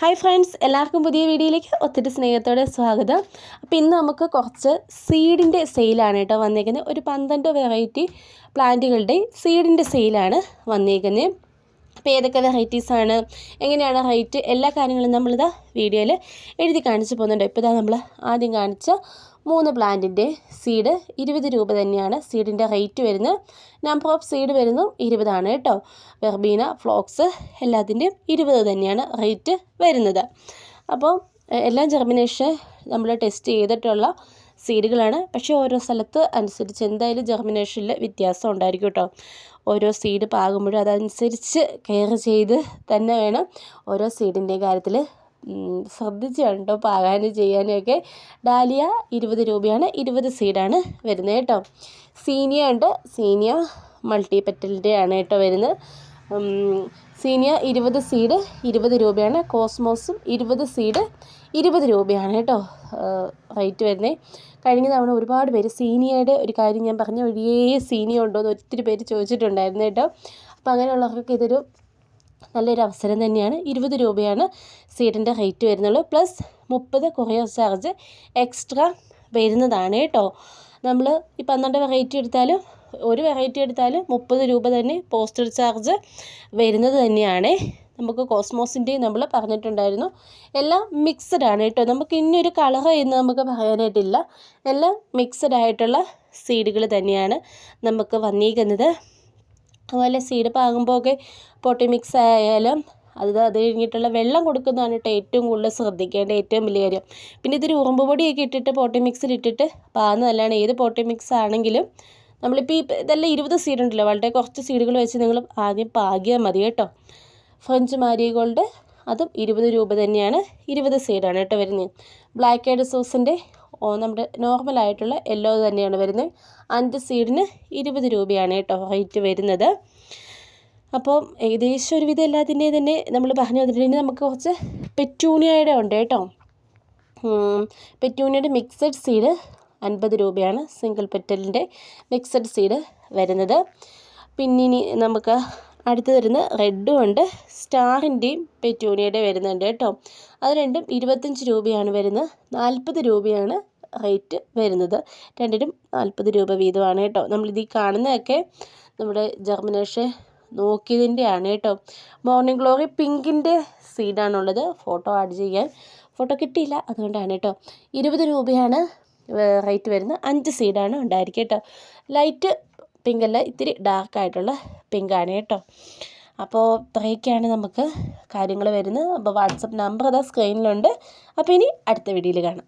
Hi friends എല്ലാവർക്കും പുതിയ വീഡിയോയിലേക്ക് ഒത്തിരി സ്നേഹത്തോടെ സ്വാഗതം. അപ്പോൾ ഇന്ന് നമുക്ക് കുറച്ച് സീഡിന്റെ സെയിലാണ് കേട്ടോ വന്നേക്കുന്നത്. ഒരു പന്ത്രണ്ട് വെറൈറ്റി പ്ലാന്റുകളുടെ സീഡിന്റെ സെയിലാണ് വന്നേക്കുന്നത്. അപ്പോൾ ഏതൊക്കെ വെറൈറ്റീസാണ് എങ്ങനെയാണ് റേറ്റ് എല്ലാ കാര്യങ്ങളും നമ്മളിത് വീഡിയോയിൽ എഴുതി കാണിച്ചു പോകുന്നുണ്ട്. ഇപ്പോൾ ഇതാ നമ്മൾ ആദ്യം കാണിച്ച മൂന്ന് പ്ലാന്റിന്റെ സീഡ് ഇരുപത് രൂപ തന്നെയാണ് സീഡിന്റെ റേറ്റ് വരുന്നത്. നമ്പർ ഓഫ് സീഡ് വരുന്നു ഇരുപതാണ് കേട്ടോ. വെർബീന ഫ്ലോക്സ് എല്ലാത്തിന്റെയും ഇരുപത് തന്നെയാണ് റേറ്റ് വരുന്നത്. അപ്പോൾ എല്ലാം ജെർമിനേഷൻ നമ്മൾ ടെസ്റ്റ് ചെയ്തിട്ടുള്ള സീഡുകളാണ്. പക്ഷേ ഓരോ സ്ഥലത്ത് അനുസരിച്ച് എന്തായാലും ജെർമിനേഷനിൽ വ്യത്യാസം ഉണ്ടായിരിക്കും കേട്ടോ. ഓരോ സീഡ് പാകുമ്പോഴും അതനുസരിച്ച് കെയർ ചെയ്ത് തന്നെ വേണം ഓരോ സീഡിന്റെ കാര്യത്തിൽ. ശ്രദ്ധിച്ച് കണ്ടോ പാകാനും ചെയ്യാനും ഒക്കെ. ഡാലിയ ഇരുപത് രൂപയാണ്. ഇരുപത് സീഡാണ് വരുന്നത് കേട്ടോ. സീനിയ ഉണ്ട്. സീനിയ മൾട്ടി പെറ്റലിന്റെ ആണ് കേട്ടോ വരുന്നത്. സീനിയ ഇരുപത് സീഡ് ഇരുപത് രൂപയാണ്. കോസ്മോസും ഇരുപത് സീഡ് ഇരുപത് രൂപയാണ് കേട്ടോ. റേറ്റ് വരുന്നത് കഴിഞ്ഞ തവണ ഒരുപാട് പേര് സീനിയയുടെ ഒരു കാര്യം ഞാൻ പറഞ്ഞു ഒരേ സീനിയ ഉണ്ടോ എന്ന് ഒത്തിരി പേര് ചോദിച്ചിട്ടുണ്ടായിരുന്നു കേട്ടോ. അപ്പോൾ അങ്ങനെയുള്ളവർക്ക് ഇതൊരു നല്ലൊരു അവസരം തന്നെയാണ്. ഇരുപത് രൂപയാണ് സീഡിന്റെ റേറ്റ് വരുന്നുള്ളൂ. പ്ലസ് മുപ്പത് കൊറിയർ ചാർജ് എക്സ്ട്രാ വരുന്നതാണ് കേട്ടോ. നമ്മൾ ഈ പന്ത്രണ്ട് വെറൈറ്റി എടുത്താലും ഒരു വെറൈറ്റി എടുത്താൽ മുപ്പത് രൂപ തന്നെ പോസ്റ്റൽ ചാർജ് വരുന്നത് തന്നെയാണ്. നമുക്ക് കോസ്മോസിന്റെയും നമ്മൾ പറഞ്ഞിട്ടുണ്ടായിരുന്നു. എല്ലാം മിക്സഡ് ആണ് കേട്ടോ. നമുക്ക് ഇന്നൊരു കളർ എന്ന് നമുക്ക് പറയാനായിട്ടില്ല. എല്ലാം മിക്സഡ് ആയിട്ടുള്ള സീഡുകൾ തന്നെയാണ് നമുക്ക് വന്നിരിക്കുന്നത് അതുപോലെ സീഡ് പാകുമ്പോഴൊക്കെ പൊട്ടി മിക്സ് ആയാലും അത് അത് കഴിഞ്ഞിട്ടുള്ള വെള്ളം കൊടുക്കുന്നതാണ് കേട്ടോ ഏറ്റവും കൂടുതൽ ശ്രദ്ധിക്കേണ്ട ഏറ്റവും വലിയ കാര്യം. പിന്നെ ഇതൊരു ഉറുമ്പ് പൊടിയൊക്കെ ഇട്ടിട്ട് പോട്ടി മിക്സിൽ ഇട്ടിട്ട് പാകുന്നതല്ലാണ് ഏത് പോട്ടി മിക്സ് ആണെങ്കിലും നമ്മളിപ്പോൾ ഈ ഇതെല്ലാം ഇരുപത് സീഡ് ഉണ്ടല്ലോ വളരെ കുറച്ച് സീഡുകൾ വെച്ച് നിങ്ങൾ ആദ്യം പാകിയാൽ മതി കേട്ടോ. ഫ്രഞ്ച് മാരിഗോൾഡ് അതും ഇരുപത് രൂപ തന്നെയാണ് ഇരുപത് സീഡാണ് കേട്ടോ വരുന്നത്. ബ്ലാക്ക് ഹെഡ് സോസിന്റെ നമ്മുടെ നോർമലായിട്ടുള്ള യെല്ലോ തന്നെയാണ് വരുന്നത്. അഞ്ച് സീഡിന് ഇരുപത് രൂപയാണ് കേട്ടോ റേറ്റ് വരുന്നത്. അപ്പോൾ ഏകദേശം ഒരുവിധം എല്ലാത്തിന്റെയും തന്നെ നമ്മൾ പറഞ്ഞു വന്നിട്ടുണ്ടെങ്കിൽ നമുക്ക് കുറച്ച് പെറ്റൂണിയയുടെ ഉണ്ട് കേട്ടോ. പെറ്റൂണിയയുടെ മിക്സഡ് സീഡ് അൻപത് രൂപയാണ് സിംഗിൾ പെറ്റലിന്റെ മിക്സഡ് സീഡ് വരുന്നത്. പിന്നിനി നമുക്ക് അടുത്ത് വരുന്ന റെഡും ഉണ്ട്. സ്റ്റാറിന്റെയും പെറ്റൂണിയുടെ വരുന്നുണ്ട് കേട്ടോ. അത് രണ്ടും ഇരുപത്തഞ്ച് രൂപയാണ് വരുന്നത്. നാൽപ്പത് രൂപയാണ് റേറ്റ് വരുന്നത്. രണ്ടിനും നാൽപ്പത് രൂപ വീതമാണ് കേട്ടോ. നമ്മളിത് കാണുന്നതൊക്കെ നമ്മുടെ ജർമിനേഷൻ നോക്കിയതിന്റെ ആണ് കേട്ടോ. മോർണിംഗ് ഗ്ലോറി പിങ്കിന്റെ സീഡാണുള്ളത് ഫോട്ടോ ആഡ് ചെയ്യാൻ. ഫോട്ടോ കിട്ടിയില്ല അതുകൊണ്ടാണ് കേട്ടോ. ഇരുപത് രൂപയാണ് റേറ്റ് വരുന്ന അഞ്ച് സീഡാണ് ഉണ്ടായിരിക്കുക കേട്ടോ. ലൈറ്റ് പിങ്കല്ല ഇത്തിരി ഡാർക്കായിട്ടുള്ള പിങ്കാണ് കേട്ടോ. അപ്പോൾ ഇത്രയൊക്കെയാണ് നമുക്ക് കാര്യങ്ങൾ വരുന്നത്. അപ്പോൾ വാട്സപ്പ് നമ്പർ അതാ സ്ക്രീനിലുണ്ട് അപ്പോൾ ഇനി അടുത്ത വീഡിയോയിൽ കാണാം.